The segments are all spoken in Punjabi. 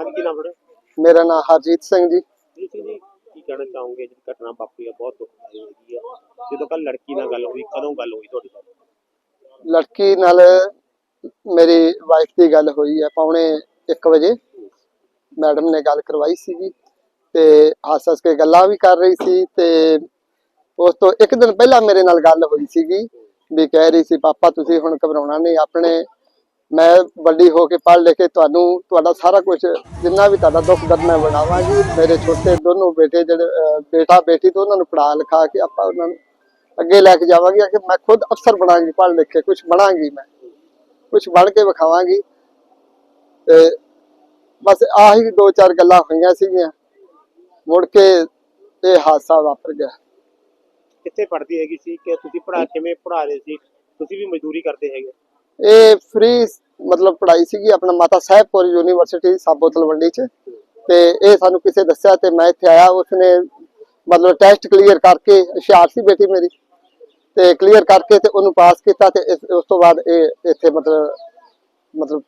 ਅੱਜ ਕੀ ਨਾਮ ਤੁਹਾਡਾ? ਮੇਰਾ ਨਾਮ ਹਰਜੀਤ ਸਿੰਘ ਜੀ। ਜੀ ਸਿੰਘ ਜੀ ਕੀ ਕਹਿਣਾ ਚਾਹੋਗੇ? ਜਿਹੜੀ ਘਟਨਾ ਵਾਪਰੀ ਆ ਬਹੁਤ ਦੁਖਦਾਈ ਹੈਗੀ ਆ। ਜਦੋਂ ਕੱਲ ਲੜਕੀ ਨਾਲ ਗੱਲ ਹੋਈ ਕਦੋਂ ਗੱਲ ਹੋਈ ਤੁਹਾਡੇ ਲੜਕੀ ਨਾਲ ਮੇਰੀ ਵਾਈਫ ਦੀ ਗੱਲ ਹੋਈ ਹੈ ਪੌਣੇ 1 ਵਜੇ। ਮੈਡਮ ਨੇ ਗੱਲ ਕਰਵਾਈ ਸੀਗੀ ਤੇ ਹੱਸ ਹੱਸ ਕੇ ਗੱਲਾਂ ਵੀ ਕਰ ਰਹੀ ਸੀ ਤੇ ਉਸ ਤੋਂ ਇੱਕ ਦਿਨ ਪਹਿਲਾਂ ਮੇਰੇ ਨਾਲ ਗੱਲ ਹੋਈ ਸੀਗੀ ਵੀ ਕਹਿ ਰਹੀ ਸੀ ਪਾਪਾ ਤੁਸੀਂ ਹੁਣ ਘਬਰਾਉਣਾ ਨਹੀਂ ਆਪਣੇ ਮੈਂ ਵੱਡੀ ਹੋ ਕੇ ਪੜ੍ਹ ਲਿਖ ਕੇ ਤੁਹਾਨੂੰ ਤੁਹਾਡਾ ਸਾਰਾ ਕੁਝ ਜਿੰਨਾ ਵੀ ਤੁਹਾਡਾ ਦੁੱਖ ਦਰਦ ਮੈਂ ਬਣਾਵਾਂਗੀ ਮੇਰੇ ਛੋਟੇ ਦੋਨੋਂ ਬੇਟੇ ਜਿਹੜੇ ਬੇਟਾ ਬੇਟੀ ਤੋਂ ਉਹਨਾਂ ਨੂੰ ਪੜ੍ਹਾ ਲਿਖਾ ਕੇ ਆਪਾਂ ਉਹਨਾਂ ਨੂੰ ਅੱਗੇ ਲੈ ਕੇ ਜਾਵਾਂਗੀ ਕਿ ਮੈਂ ਖੁਦ ਅਫਸਰ ਬਣਾਂਗੀ ਪੜ੍ਹ ਲਿਖ ਕੇ ਕੁਝ ਬਣਾਂਗੀ ਮੈਂ ਕੁਝ ਬਣ ਕੇ ਵਿਖਾਵਾਂਗੀ। ਤੇ ਬਸ ਆਹੀ ਦੋ ਚਾਰ ਗੱਲਾਂ ਹੋਈਆਂ ਸੀਗੀਆਂ ਮੁੜ ਕੇ ਇਹ ਹਾਦਸਾ ਵਾਪਰ ਗਿਆ। ਕਿੱਥੇ ਪੜ੍ਹਦੀ ਹੈਗੀ ਸੀ? ਕਿ ਤੁਸੀਂ ਪੜ੍ਹਾ ਕਿਵੇਂ ਪੜ੍ਹਾ ਰਹੇ ਸੀ? ਤੁਸੀਂ ਵੀ ਮਜ਼ਦੂਰੀ ਕਰਦੇ ਹੈਗੇ। ਇਹ ਫ੍ਰੀ ਮਤਲਬ ਪੜ੍ਹਾਈ ਸੀਗੀ ਆਪਣਾ ਮਾਤਾ ਸਾਹਿਬਪੁਰ ਯੂਨੀਵਰਸਿਟੀ ਸਾਬੋ ਤਲਵੰਡੀ ਚ। ਤੇ ਇਹ ਸਾਨੂੰ ਕਿਸੇ ਦੱਸਿਆ ਤੇ ਮੈਂ ਇੱਥੇ ਆਇਆ, ਉਸਨੇ ਮਤਲਬ ਟੈਸਟ ਕਲੀਅਰ ਕਰਕੇ, ਹੁਸ਼ਿਆਰ ਸੀ ਬੇਟੀ ਮੇਰੀ। ਤੇ ਕਲੀਅਰ ਕਰਕੇ ਤੇ ਉਹਨੂੰ ਪਾਸ ਕੀਤਾ ਤੇ ਉਸ ਤੋਂ ਬਾਅਦ ਇਹ ਇੱਥੇ ਮਤਲਬ ਮਤਲਬ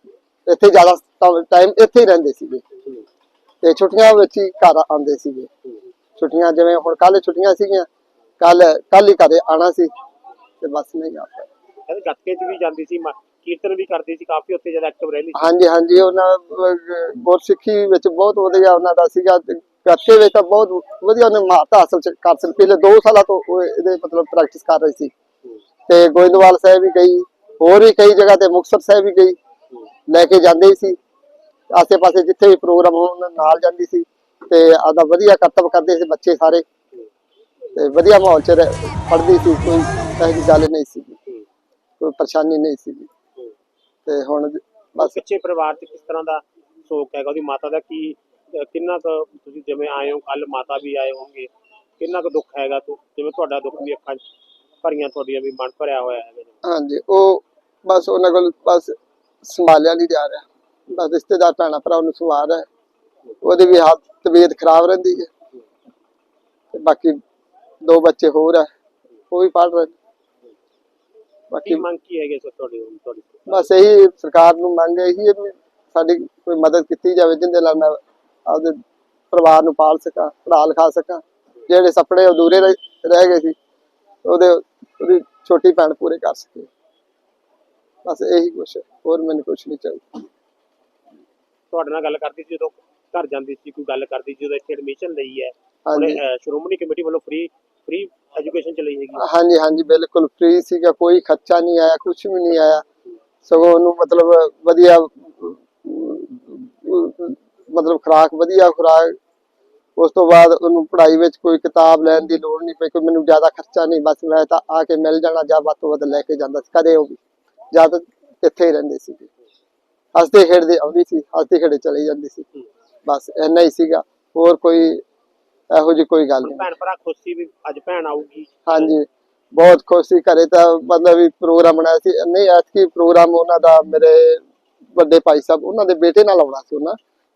ਇੱਥੇ ਜ਼ਿਆਦਾ ਟਾਈਮ ਇੱਥੇ ਹੀ ਰਹਿੰਦੇ ਸੀਗੇ। ਤੇ ਛੁੱਟੀਆਂ ਵਿੱਚ ਹੀ ਘਰ ਆਉਂਦੇ ਸੀਗੇ। ਛੁੱਟੀਆਂ ਜਿਵੇਂ ਹੁਣ ਕੱਲ ਛੁੱਟੀਆਂ ਸੀਗੀਆਂ ਕੱਲ ਕੱਲ ਹੀ ਘਰੇ ਆਣਾ ਸੀ। ਤੇ ਬਸ ਨਹੀਂ ਆ ਪਾਏ ਗੱਤਕੇ 'ਚ ਵੀ ਜਾਂਦੀ ਸੀ ਕੀਰਤਨ ਵੀ ਕਰਦੀ ਸੀ, ਕਾਫੀ ਉੱਥੇ ਜ਼ਿਆਦਾ ਐਕਟਿਵ ਰਹਿੰਦੀ ਸੀ। ਹਾਂਜੀ ਹਾਂਜੀ, ਉਹਨਾਂ ਗੁਰਸਿੱਖੀ ਵਿੱਚ ਬਹੁਤ ਵਧੀਆ ਉਹਨਾਂ ਦਾ ਸੀਗਾ। ਤੇ ਵਿੱਚ ਤਾਂ ਬਹੁਤ ਵਧੀਆ ਉਹਨੇ ਮਹਾਰਤ ਹਾਸਲ ਕਰ ਸੀ ਪਿਛਲੇ 2 ਸਾਲਾਂ ਤੋਂ ਇਹਦੇ ਮਤਲਬ ਪ੍ਰੈਕਟਿਸ ਕਰ ਰਹੀ ਸੀ। ਤੇ ਗੋਇੰਦਵਾਲ ਸਾਹਿਬ ਵੀ ਗਈ, ਹੋਰ ਵੀ ਕਈ ਜਗ੍ਹਾ ਤੇ ਮੁਕਤਸਰ ਸਾਹਿਬ ਵੀ ਗਈ, ਲੈ ਕੇ ਜਾਂਦੇ ਸੀ। ਆਸੇ ਪਾਸੇ ਜਿੱਥੇ ਵੀ ਪ੍ਰੋਗਰਾਮ ਹੋਣ ਨਾਲ ਜਾਂਦੀ ਸੀ। ਤੇ ਆਦਾ ਵਧੀਆ ਕਰਤੱਵ ਕਰਦੇ ਸੀ ਬੱਚੇ ਸਾਰੇ। ਤੇ ਵਧੀਆ ਮਾਹੌਲ ਚ ਰਹਿ- ਸੀ, ਕੋਈ ਇਹੋ ਜਿਹੀ ਗੱਲ ਨਹੀਂ ਸੀ। ਕੋਈ ਪਰੇਸ਼ਾਨੀ ਨਹੀਂ ਸੀ। ਤੇ ਹੁਣ ਬਸ ਪਿੱਛੇ ਪਰਿਵਾਰ 'ਚ ਕਿਸ ਤਰ੍ਹਾਂ ਦਾ ਸ਼ੋਕ ਹੈਗਾ? ਉਹਦੀ ਮਾਤਾ ਦਾ ਕੀ ਕਿੰਨਾ ਕੁ ਤੁਸੀਂ ਜਿਵੇਂ ਆਏ ਹੋ ਕੱਲ ਮਾਤਾ ਵੀ ਆਏ ਹੋਣਗੇ ਕਿੰਨਾ ਕੁ ਦੁੱਖ ਹੈਗਾ ਤੂੰ ਜਿਵੇਂ ਤੁਹਾਡਾ ਦੁੱਖ ਵੀ ਅੱਖਾਂ 'ਚ ਭਰੀਆਂ ਤੁਹਾਡੀਆਂ ਵੀ ਮਨ ਭਰਿਆ ਹੋਇਆ ਹੈ ਹਾਂਜੀ ਉਹ ਬਸ ਉਹਨਾਂ ਕੋਲ ਬਸ ਸੰਭਾਲਿਆ ਨਹੀਂ ਜਾ ਰਿਹਾ। ਬਸ ਰਿਸ਼ਤੇਦਾਰ ਭੈਣਾਂ ਭਰਾ ਨੂੰ ਸੰਭਾਲ ਰਿਹਾ। ਉਹਦੀ ਵੀ ਹਾਲਤ ਤਬੀਅਤ ਖਰਾਬ ਰਹਿੰਦੀ ਹੈ। ਤੇ ਬਾਕੀ ਦੋ ਬੱਚੇ ਹੋਰ ਆ ਉਹ ਵੀ ਪੜ ਰਹੇ ਬਾਕੀ ਮੰਗ ਕੀ ਹੈਗੀ ਸਰ ਤੁਹਾਡੀ ਹੁਣ ਤੁਹਾਡੀ ਬਸ ਇਹੀ ਸਰਕਾਰ ਨੂੰ ਮੰਗ ਇਹੀ ਹੈ ਵੀ ਸਾਡੀ ਕੋਈ ਮਦਦ ਕੀਤੀ ਜਾਵੇ ਜਿੰਦੇ ਨਾਲ ਮੈਂ ਆਪਦੇ ਪਰਿਵਾਰ ਨੂੰ ਪਾਲ ਸਕਾਂ ਪੜ੍ਹਾ ਲਿਖਾ ਸਕਾਂ। ਜਿਹੜੇ ਸੁਪਨੇ ਅਧੂਰੇ ਰਹਿ ਰਹਿ ਗਏ ਸੀ ਉਹਦੇ ਉਹਦੀ ਛੋਟੀ ਭੈਣ ਪੂਰੇ ਕਰ ਸਕੇ। ਬਸ ਇਹੀ ਕੁਛ ਹੈ ਹੋਰ ਮੈਨੂੰ ਕੁਛ ਨਹੀਂ ਚਾਹੀਦਾ। ਤੁਹਾਡੇ ਨਾਲ ਗੱਲ ਕਰਦੀ ਸੀ ਜਦੋਂ ਘਰ ਜਾਂਦੀ ਸੀ ਕੋਈ ਗੱਲ ਕਰਦੀ ਸੀ ਜਦੋਂ ਇੱਥੇ ਐਡਮਿਸ਼ਨ ਲਈ ਹੈ। ਹਾਂਜੀ। ਉਹਨੇ ਅਹ, ਸ਼੍ਰੋਮਣੀ ਕਮੇਟੀ ਵੱਲੋਂ ਫ੍ਰੀ ਫ੍ਰੀ ਐਜੂਕੇਸ਼ਨ ਚਲੀ ਹੈਗੀ ਹਾਂਜੀ ਹਾਂਜੀ, ਬਿਲਕੁਲ ਫ੍ਰੀ ਸੀਗਾ, ਕੋਈ ਖਰਚਾ ਨਹੀਂ ਆਇਆ, ਕੁਛ ਵੀ ਨਹੀਂ ਆਇਆ। ਸਗੋਂ ਉਹਨੂੰ ਮਤਲਬ ਵਧੀਆ, ਮਤਲਬ ਖੁਰਾਕ, ਵਧੀਆ ਖੁਰਾਕ। ਉਸ ਤੋਂ ਬਾਅਦ ਉਹਨੂੰ ਪੜ੍ਹਾਈ ਵਿੱਚ ਕੋਈ ਕਿਤਾਬ ਲੈਣ ਦੀ ਲੋੜ ਨਹੀਂ ਪਈ, ਕੋਈ ਮੈਨੂੰ ਜ਼ਿਆਦਾ ਖਰਚਾ ਨਹੀਂ, ਬਸ ਮੈਂ ਤਾਂ ਆ ਕੇ ਮਿਲ ਜਾਣਾ, ਜਾਂ ਵੱਧ ਤੋਂ ਵੱਧ ਲੈ ਕੇ ਜਾਂਦਾ ਸੀ, ਕਦੇ ਉਹ ਵੀ। ਜ਼ਿਆਦਾ ਇੱਥੇ ਹੀ ਰਹਿੰਦੇ ਸੀ ਹੱਸਦੇ ਖੇਡਦੇ ਆਉਂਦੀ ਸੀ, ਹੱਸਦੇ ਖੇਡੇ ਚਲੇ ਜਾਂਦੀ ਸੀ। ਬਸ ਇੰਨਾ ਹੀ ਸੀਗਾ। ਹੋਰ ਕੋਈ ਇਹੋ ਜਿਹੀ ਕੋਈ ਗੱਲ ਨਹੀਂ। ਭੈਣ ਭਰਾ ਖੁਸ਼ ਸੀ ਵੀ ਅੱਜ ਭੈਣ ਆਊਗੀ? ਹਾਂਜੀ ਬਹੁਤ ਖੁਸ਼ ਸੀ। ਘਰੇ ਤਾਂ ਮਤਲਬ ਵੀ ਪ੍ਰੋਗਰਾਮ ਬਣਾਇਆ ਸੀ। ਨਹੀਂ ਐਤਕੀ ਪ੍ਰੋਗਰਾਮ ਉਹਨਾਂ ਦਾ ਮੇਰੇ ਵੱਡੇ ਭਾਈ ਸਾਹਿਬ ਉਹਨਾਂ ਦੇ ਬੇਟੇ ਨਾਲ ਆਉਣਾ ਸੀ ਉਹਨਾਂ।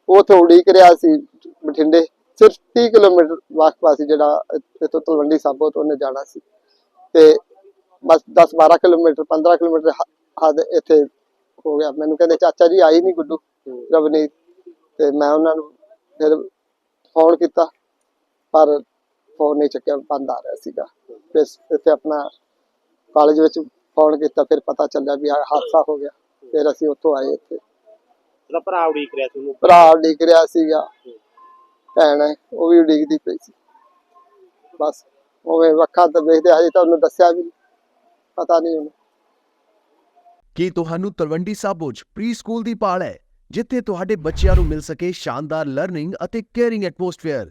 ਉਹ ਉਡੀਕ ਰਿਹਾ ਸੀ ਬਠਿੰਡੇ। ਸਿਰਫ 30 ਕਿਲੋਮੀਟਰ ਵਾਕਫਾ ਸੀ ਜਿਹੜਾ ਇੱਥੋਂ ਤਲਵੰਡੀ ਸਾਬੋ ਤੋਂ ਉਹਨੇ ਜਾਣਾ ਸੀ। ਤੇ ਬਸ 10 12 ਕਿਲੋਮੀਟਰ 15 ਕਿਲੋਮੀਟਰ ਹੱਦ ਇੱਥੇ ਹੋ ਗਿਆ। ਮੈਨੂੰ ਕਹਿੰਦੇ ਚਾਚਾ ਜੀ ਆਈ ਨਹੀਂ ਗੁੱਡੂ ਰਵਨੀਤ। ਤੇ ਮੈਂ ਉਹਨਾਂ ਨੂੰ ਫਿਰ ਫੋਨ ਕੀਤਾ। ਪਰ ਫੋਨ ਨਹੀਂ ਚੱਕਿਆ ਬੰਦ ਆ ਰਿਹਾ ਸੀਗਾ। ਫਿਰ ਇੱਥੇ ਆਪਣਾ ਕਾਲਜ ਵਿੱਚ ਫੋਨ ਕੀਤਾ ਫਿਰ ਪਤਾ ਚੱਲਿਆ ਵੀ ਆਹ ਹਾਦਸਾ ਹੋ ਗਿਆ। ਫਿਰ ਅਸੀਂ ਉੱਥੋਂ ਆਏ ਇੱਥੇ। ਉਹਦਾ ਭਰਾ ਉਡੀਕ ਰਿਹਾ ਸੀ ਉਹਨੂੰ? ਭਰਾ ਡਿੱਗ ਰਿਹਾ ਸੀਗਾ। ਭੈਣ ਹੈ ਉਹ ਵੀ ਉਡੀਕਦੀ ਪਈ ਸੀ। ਬਸ ਉਵੇਂ ਵੱਖਾ ਤਾਂ ਵੇਖਦੇ ਹਜੇ ਤਾਂ ਉਹਨੂੰ ਦੱਸਿਆ ਵੀ ਨਹੀਂ। ਪਤਾ ਨਹੀਂ ਉਹਨੂੰ। ਕੀ ਤੁਹਾਨੂੰ ਤਲਵੰਡੀ ਸਾਬੋ 'ਚ ਪ੍ਰੀ ਸਕੂਲ ਦੀ ਪਾਲ ਹੈ ਜਿੱਥੇ ਤੁਹਾਡੇ ਬੱਚਿਆਂ ਨੂੰ ਮਿਲ ਸਕੇ ਸ਼ਾਨਦਾਰ ਲਰਨਿੰਗ ਅਤੇ ਕੇਅਰਿੰਗ ਐਟਮੋਸਫੇਅਰ